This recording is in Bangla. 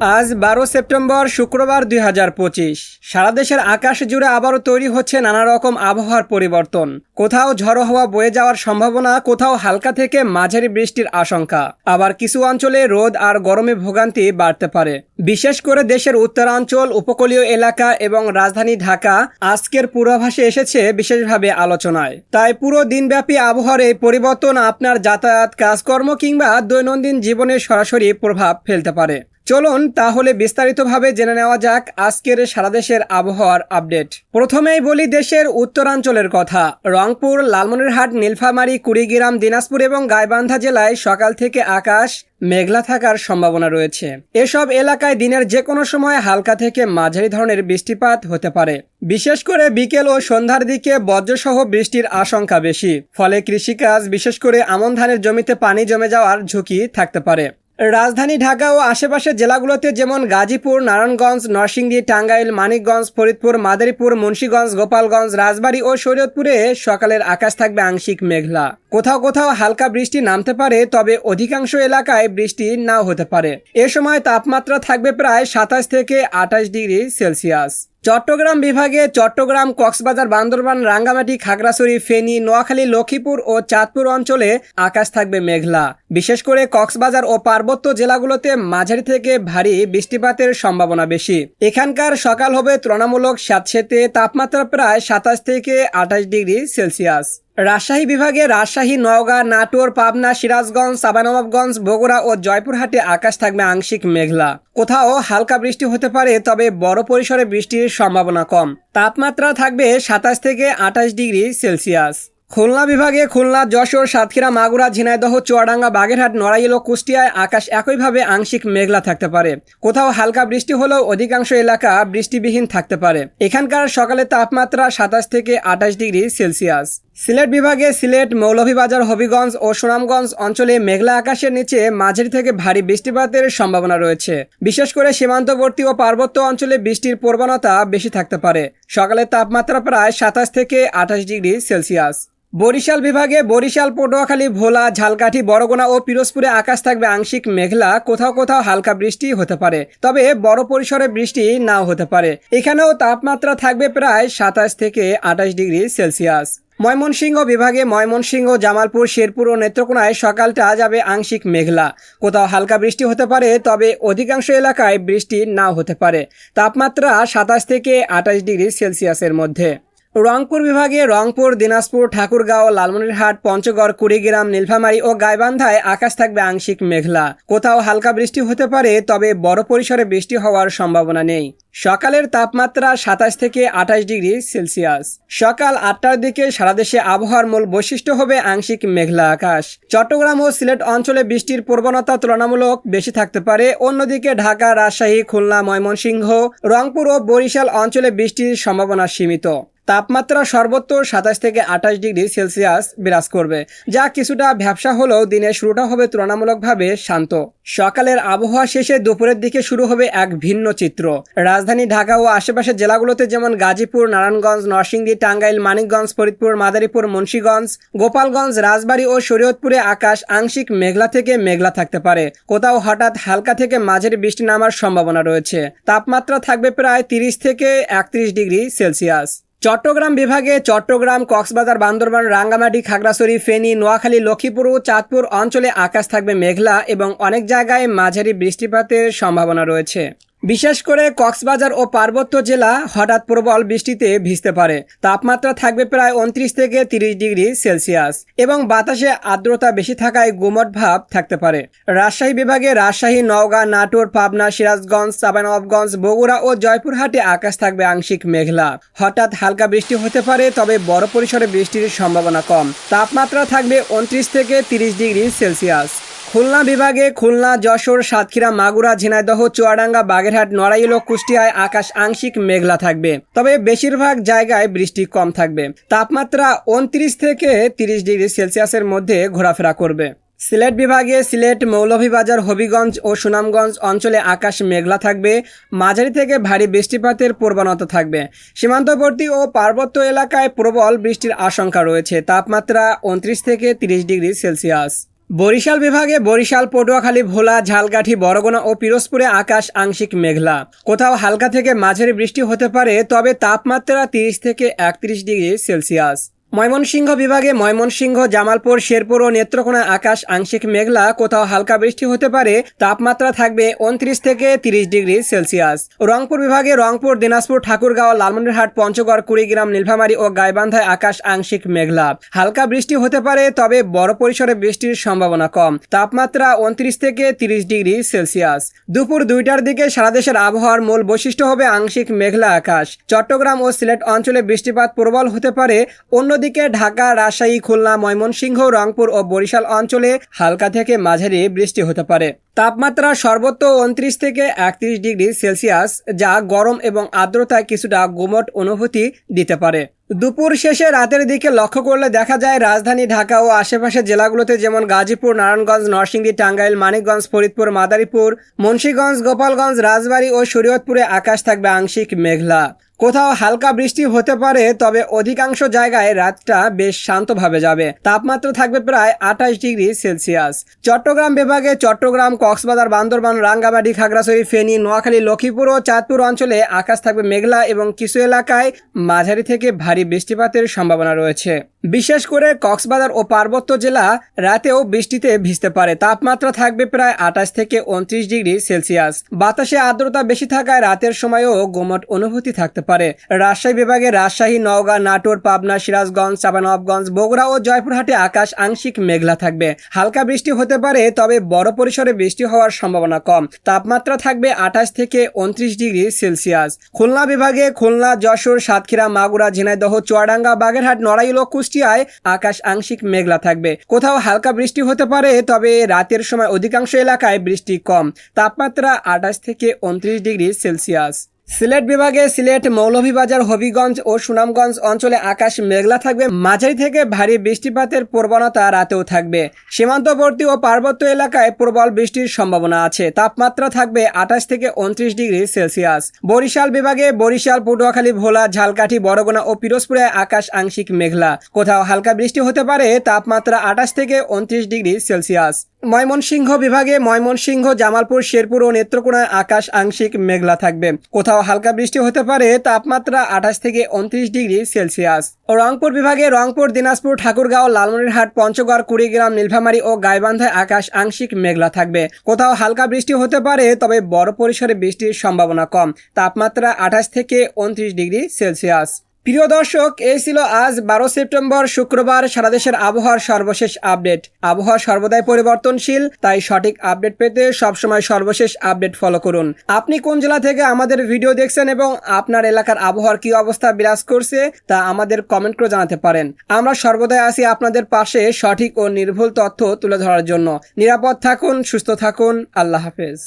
আজ বারো সেপ্টেম্বর শুক্রবার দুই হাজার পঁচিশ। সারা দেশের আকাশ জুড়ে আবারও তৈরি হচ্ছে নানা রকম আবহাওয়ার পরিবর্তন। কোথাও ঝড়ো হওয়া বয়ে যাওয়ার সম্ভাবনা, কোথাও হালকা থেকে মাঝারি বৃষ্টির আশঙ্কা। আবার কিছু অঞ্চলে রোদ আর গরমে ভোগান্তি বাড়তে পারে। বিশেষ করে দেশের উত্তরাঞ্চল, উপকূলীয় এলাকা এবং রাজধানী ঢাকা আজকের পূর্বাভাসে এসেছে বিশেষভাবে আলোচনায়। তাই পুরো দিনব্যাপী আবহাওয়ার এই পরিবর্তন আপনার যাতায়াত, কাজকর্ম কিংবা দৈনন্দিন জীবনে সরাসরি প্রভাব ফেলতে পারে। চলুন তাহলে বিস্তারিতভাবে জেনে নেওয়া যাক আজকের সারা দেশের আবহাওয়ার আপডেট। প্রথমেই বলি দেশের উত্তরাঞ্চলের কথা। রংপুর, লালমনিরহাট, নীলফামারী, কুড়িগ্রাম, দিনাজপুর এবং গাইবান্ধা জেলায় সকাল থেকে আকাশ মেঘলা থাকার সম্ভাবনা রয়েছে। এসব এলাকায় দিনের যে কোনো সময় হালকা থেকে মাঝারি ধরনের বৃষ্টিপাত হতে পারে। বিশেষ করে বিকেল ও সন্ধ্যার দিকে বজ্রসহ বৃষ্টির আশঙ্কা বেশি। ফলে কৃষিকাজ, বিশেষ করে আমন ধানের জমিতে পানি জমে যাওয়ার ঝুঁকি থাকতে পারে। রাজধানী ঢাকা ও আশেপাশের জেলাগুলোতে যেমন গাজীপুর, নারায়ণগঞ্জ, নরসিংদী, টাঙ্গাইল, মানিকগঞ্জ, ফরিদপুর, মাদারীপুর, মুন্সীগঞ্জ, গোপালগঞ্জ, রাজবাড়ী ও শরীয়তপুরে সকালের আকাশ থাকবে আংশিক মেঘলা। কোথাও কোথাও হালকা বৃষ্টি নামতে পারে, তবে অধিকাংশ এলাকায় বৃষ্টি নাও হতে পারে। এ সময় তাপমাত্রা থাকবে প্রায় সাতাশ থেকে আঠাশ ডিগ্রি সেলসিয়াস। চট্টগ্রাম বিভাগে চট্টগ্রাম, কক্সবাজার, বান্দরবান, রাঙ্গামাটি, খাগড়াছড়ি, ফেনী, নোয়াখালী, লক্ষ্মীপুর ও চাঁদপুর অঞ্চলে আকাশ থাকবে মেঘলা। বিশেষ করে কক্সবাজার ও পার্বত্য জেলাগুলোতে মাঝারি থেকে ভারী বৃষ্টিপাতের সম্ভাবনা বেশি। এখানকার সকাল হবে তুলনামূলক স্যাঁতসেতে তাপমাত্রা প্রায় সাতাশ থেকে আঠাশ ডিগ্রি সেলসিয়াস। রাজশাহী বিভাগে রাজশাহী, নওগাঁ, নাটোর, পাবনা, সিরাজগঞ্জ, সাবানবাবগঞ্জ, বগুড়া ও জয়পুরহাটে আকাশ থাকবে আংশিক মেঘলা। কোথাও হালকা বৃষ্টি হতে পারে, তবে বড় পরিসরে বৃষ্টির সম্ভাবনা কম। তাপমাত্রা থাকবে সাতাশ থেকে আঠাশ ডিগ্রি সেলসিয়াস। খুলনা বিভাগে খুলনা, যশোর, সাতক্ষীরা, মাগুরা, ঝিনাইদহ, চুয়াডাঙ্গা, বাগেরহাট, নড়াইল ও কুষ্টিয়ায় আকাশ একইভাবে আংশিক মেঘলা থাকতে পারে। কোথাও হালকা বৃষ্টি হলেও অধিকাংশ এলাকা বৃষ্টিবিহীন থাকতে পারে। এখানকার সকালে তাপমাত্রা সাতাশ থেকে আঠাশ ডিগ্রি সেলসিয়াস। সিলেট বিভাগে সিলেট মৌলভীবাজার, হবিগঞ্জ ও সুনামগঞ্জ অঞ্চলে মেঘলা আকাশের নিচে মাঝারি থেকে ভারী বৃষ্টিপাতের সম্ভাবনা রয়েছে। বিশেষ করে সীমান্তবর্তী ও পার্বত্য অঞ্চলে বৃষ্টির প্রবণতা বেশি থাকতে পারে। সকালের তাপমাত্রা প্রায় সাতাশ থেকে আঠাশ ডিগ্রি সেলসিয়াস। বরিশাল বিভাগে বরিশাল, পটুয়াখালী, ভোলা, ঝালকাঠি, বড়গোনা ও পিরোজপুরে আকাশ থাকবে আংশিক মেঘলা, কোথাও কোথাও হালকা বৃষ্টি হতে পারে। তবে বড় পরিসরে বৃষ্টি নাও হতে পারে। এখানেও তাপমাত্রা থাকবে প্রায় সাতাশ থেকে আঠাশ ডিগ্রি সেলসিয়াস। ময়মনসিংহ বিভাগে ময়মনসিংহ, জামালপুর, শেরপুর ও নেত্রকোনায় সকালটা যাবে আংশিক মেঘলা। কোথাও হালকা বৃষ্টি হতে পারে, তবে অধিকাংশ এলাকায় বৃষ্টি না হতে পারে। তাপমাত্রা সাতাশ থেকে আঠাশ ডিগ্রি সেলসিয়াসের মধ্যে। রংপুর বিভাগে রংপুর, দিনাজপুর, ঠাকুরগাঁও, লালমনিরহাট, পঞ্চগড়, কুড়িগ্রাম, নীলফামারী ও গাইবান্ধায় আকাশ থাকবে আংশিক মেঘলা। কোথাও হালকা বৃষ্টি হতে পারে, তবে বড় পরিসরে বৃষ্টি হওয়ার সম্ভাবনা নেই। সকালের তাপমাত্রা সাতাশ থেকে আঠাশ ডিগ্রি সেলসিয়াস। সকাল আটটার দিকে সারা দেশে আবহাওয়ার মূল বৈশিষ্ট্য হবে আংশিক মেঘলা আকাশ। চট্টগ্রাম ও সিলেট অঞ্চলে বৃষ্টির প্রবণতা তুলনামূলক বেশি থাকতে পারে। অন্যদিকে ঢাকা, রাজশাহী, খুলনা, ময়মনসিংহ, রংপুর ও বরিশাল অঞ্চলে বৃষ্টির সম্ভাবনা সীমিত। তাপমাত্রা সর্বোচ্চ সাতাশ থেকে আঠাশ ডিগ্রি সেলসিয়াস বিরাজ করবে, যা কিছুটা ব্যবসা হলেও দিনের শুরুটা হবে তুলনামূলকভাবে শান্ত। সকালের আবহাওয়া শেষে দুপুরের দিকে শুরু হবে এক ভিন্ন চিত্র। রাজধানী ঢাকা ও আশেপাশের জেলাগুলোতে যেমন গাজীপুর, নারায়ণগঞ্জ, নরসিংদী, টাঙ্গাইল, মানিকগঞ্জ, ফরিদপুর, মাদারীপুর, মুন্সীগঞ্জ, গোপালগঞ্জ, রাজবাড়ী ও শরীয়তপুরে আকাশ আংশিক মেঘলা থেকে মেঘলা থাকতে পারে। কোথাও হঠাৎ হালকা থেকে মাঝারি বৃষ্টি নামার সম্ভাবনা রয়েছে। তাপমাত্রা থাকবে প্রায় তিরিশ থেকে একত্রিশ ডিগ্রি সেলসিয়াস। চট্টগ্রাম বিভাগে চট্টগ্রাম, কক্সবাজার, বান্দরবান, রাঙ্গামাটি, খাগড়াছড়ি, ফেনী, নোয়াখালী, লক্ষ্মীপুর ও চাঁদপুর অঞ্চলে আকাশ থাকবে মেঘলা এবং অনেক জায়গায় মাঝারি বৃষ্টিপাতের সম্ভাবনা রয়েছে। বিশেষ করে কক্সবাজার ও পার্বত্য জেলা হঠাৎ প্রবল বৃষ্টিতে ভিজতে পারে। তাপমাত্রা থাকবে প্রায় উনত্রিশ থেকে তিরিশ ডিগ্রি সেলসিয়াস এবং বাতাসে আর্দ্রতা বেশি থাকায় গুমট ভাব থাকতে পারে। রাজশাহী বিভাগে রাজশাহী, নওগাঁ, নাটোর, পাবনা, সিরাজগঞ্জ চাঁপানবাবগঞ্জ বগুড়া ও জয়পুরহাটে আকাশ থাকবে আংশিক মেঘলা। হঠাৎ হালকা বৃষ্টি হতে পারে, তবে বড় পরিসরে বৃষ্টির সম্ভাবনা কম। তাপমাত্রা থাকবে উনত্রিশ থেকে তিরিশ ডিগ্রি সেলসিয়াস। খুলনা বিভাগে খুলনা, যশোর, সাতক্ষীরা, মাগুরা, ঝিনাইদহ, চুয়াডাঙ্গা, বাগেরহাট, নড়াইল ও কুষ্টিয়ায় আকাশ আংশিক মেঘলা থাকবে। তবে বেশিরভাগ জায়গায় বৃষ্টি কম থাকবে। তাপমাত্রা উনত্রিশ থেকে তিরিশ ডিগ্রি সেলসিয়াসের মধ্যে ঘোরাফেরা করবে। সিলেট বিভাগে সিলেট, মৌলভীবাজার, হবিগঞ্জ ও সুনামগঞ্জ অঞ্চলে আকাশ মেঘলা থাকবে। মাঝারি থেকে ভারী বৃষ্টিপাতের প্রবণতা থাকবে। সীমান্তবর্তী ও পার্বত্য এলাকায় প্রবল বৃষ্টির আশঙ্কা রয়েছে। তাপমাত্রা উনত্রিশ থেকে তিরিশ ডিগ্রি সেলসিয়াস। বরিশাল বিভাগে বরিশাল, পটুয়াখালী, ভোলা, ঝালকাঠি, বরগুনা ও পিরোজপুরে আকাশ আংশিক মেঘলা। কোথাও হালকা থেকে মাঝারি বৃষ্টি হতে পারে, তবে তাপমাত্রা তিরিশ থেকে একত্রিশ ডিগ্রি সেলসিয়াস। ময়মনসিংহ বিভাগে ময়মনসিংহ, জামালপুর, শেরপুর ও নেত্রকোনা আকাশ আংশিক মেঘলা। কোথাও হালকা বৃষ্টি হতে পারে। তাপমাত্রা থাকবে উনত্রিশ থেকে তিরিশ ডিগ্রি সেলসিয়াস। রংপুর বিভাগে রংপুর, দিনাজপুর, ঠাকুরগাঁও, লালমনিরহাট, পঞ্চগড়, কুড়িগ্রাম, নীলফামারী ও গাইবান্ধায় আকাশ আংশিক মেঘলা। হালকা বৃষ্টি হতে পারে, তবে বড় পরিসরে বৃষ্টির সম্ভাবনা কম। তাপমাত্রা উনত্রিশ থেকে তিরিশ ডিগ্রি সেলসিয়াস। দুপুর দুইটার দিকে সারা দেশের আবহাওয়ার মূল বৈশিষ্ট্য হবে আংশিক মেঘলা আকাশ। চট্টগ্রাম ও সিলেট অঞ্চলে বৃষ্টিপাত প্রবল হতে পারে। অন্যদিকে ঢাকা রাজশাহী খুলনা ময়মনসিংহ রংপুর ও বরিশাল অঞ্চলে হালকা থেকে মাঝারি বৃষ্টি হতে পারে। তাপমাত্রা সর্বোচ্চ উনত্রিশ থেকে একত্রিশ ডিগ্রি সেলসিয়াস, যা গরম এবং আর্দ্রতায় কিছুটা গুমট অনুভূতি দিতে পারে। দুপুর শেষে রাতের দিকে লক্ষ্য করলে দেখা যায় রাজধানী ঢাকা ও আশেপাশের জেলাগুলোতে যেমন গাজীপুর, নারায়ণগঞ্জ, নরসিংদী, টাঙ্গাইল, মানিকগঞ্জ, ফরিদপুর, মাদারীপুর, মুন্সীগঞ্জ, গোপালগঞ্জ, রাজবাড়ী ও শরীয়তপুরে আকাশ থাকবে আংশিক মেঘলা। কোথাও হালকা বৃষ্টি হতে পারে, তবে অধিকাংশ জায়গায় রাতটা বেশ শান্তভাবে যাবে। তাপমাত্রা থাকবে প্রায় আঠাশ ডিগ্রি সেলসিয়াস। চট্টগ্রাম বিভাগে চট্টগ্রাম কক্সবাজার, বান্দরবান, রাঙ্গামাটি, খাগড়াছড়ি, ফেনী, নোয়াখালী, লক্ষ্মীপুর ও চাঁদপুর অঞ্চলে আকাশ থাকবে মেঘলা এবং কিছু এলাকায় মাঝারি থেকে ভারী বৃষ্টিপাতের সম্ভাবনা রয়েছে। বিশেষ করে কক্সবাজার ও পার্বত্য জেলা রাতেও বৃষ্টিতে ভিজতে পারে। তাপমাত্রা থাকবে প্রায় আঠাশ থেকে উনত্রিশ ডিগ্রি সেলসিয়াস। বাতাসে আর্দ্রতা বেশি থাকায় রাতের সময়ও গোমট অনুভূতি থাকতে পারে। রাজশাহী বিভাগে রাজশাহী, নওগাঁ, নাটোর, পাবনা, সিরাজগঞ্জ চাপানবগঞ্জ বগুড়া ও জয়পুরহাটে আকাশ আংশিক মেঘলা থাকবে। হালকা বৃষ্টি হতে পারে, তবে বড় পরিসরে বৃষ্টি হওয়ার সম্ভাবনা কম। তাপমাত্রা থাকবে আঠাশ থেকে উনত্রিশ ডিগ্রি সেলসিয়াস। খুলনা বিভাগে খুলনা, যশোর, সাতক্ষীরা, মাগুরা, ঝিনাইদহ, চুয়াডাঙ্গা, বাগেরহাট, নড়াইল ও কুষ্টিয়ায় আকাশ আংশিক মেঘলা থাকবে। কোথাও হালকা বৃষ্টি হতে পারে, তবে রাতের সময় অধিকাংশ এলাকায় বৃষ্টি কম। তাপমাত্রা আঠাশ থেকে উনত্রিশ ডিগ্রি সেলসিয়াস। সিলেট বিভাগে সিলেট মৌলভীবাজার, হবিগঞ্জ ও সুনামগঞ্জ অঞ্চলে আকাশ মেঘলা থাকবে। মাঝারি থেকে ভারী বৃষ্টিপাতের প্রবণতা রাতেও থাকবে। সীমান্তবর্তী ও পার্বত্য এলাকায় প্রবল বৃষ্টির সম্ভাবনা আছে। তাপমাত্রা থাকবে আঠাশ থেকে উনত্রিশ ডিগ্রি সেলসিয়াস। বরিশাল বিভাগে বরিশাল, পটুয়াখালী, ভোলা, ঝালকাঠি বরগুনা ও পিরোজপুরে আকাশ আংশিক মেঘলা। কোথাও হালকা বৃষ্টি হতে পারে, তাপমাত্রা আঠাশ থেকে উনত্রিশ ডিগ্রি সেলসিয়াস। ময়মনসিংহ বিভাগে ময়মনসিংহ, জামালপুর, শেরপুর ও নেত্রকোনায় আকাশ আংশিক মেঘলা থাকবে। কোথাও হালকা বৃষ্টি হতে পারে, তাপমাত্রা আঠাশ থেকে উনত্রিশ ডিগ্রি সেলসিয়াস। রংপুর বিভাগে রংপুর, দিনাজপুর, ঠাকুরগাঁও, লালমনিরহাট, পঞ্চগড়, কুড়িগ্রাম, নীলফামারী ও গাইবান্ধায় আকাশ আংশিক মেঘলা থাকবে। কোথাও হালকা বৃষ্টি হতে পারে, তবে বড় পরিসরে বৃষ্টির সম্ভাবনা কম। তাপমাত্রা আঠাশ থেকে উনত্রিশ ডিগ্রি সেলসিয়াস। প্রিয় দর্শক, এই ছিল আজ বারো সেপ্টেম্বর, শুক্রবার সারা দেশের আবহাওয়ার সর্বশেষ আপডেট। আবহাওয়া সর্বদাই পরিবর্তনশীল, তাই সঠিক আপডেট পেতে সবসময় সর্বশেষ আপডেট ফলো করুন। আপনি কোন জেলা থেকে আমাদের ভিডিও দেখছেন এবং আপনার এলাকার আবহাওয়ার কি অবস্থা বিরাজ করছে, তা আমাদের কমেন্ট করে জানাতে পারেন। আমরা সর্বদাই আছি আপনাদের পাশে সঠিক ও নির্ভুল তথ্য তুলে ধরার জন্য। নিরাপদ থাকুন, সুস্থ থাকুন, আল্লাহ হাফেজ।